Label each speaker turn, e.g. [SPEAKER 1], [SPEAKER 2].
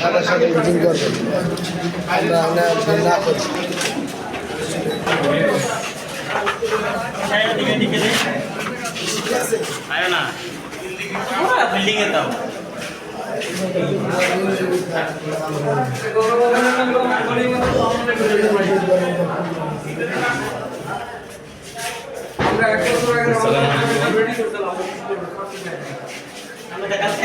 [SPEAKER 1] তাদের সাথে মিটিং করবেন আমরা না
[SPEAKER 2] বিল্ডিং এ দাও আমি তো কাছে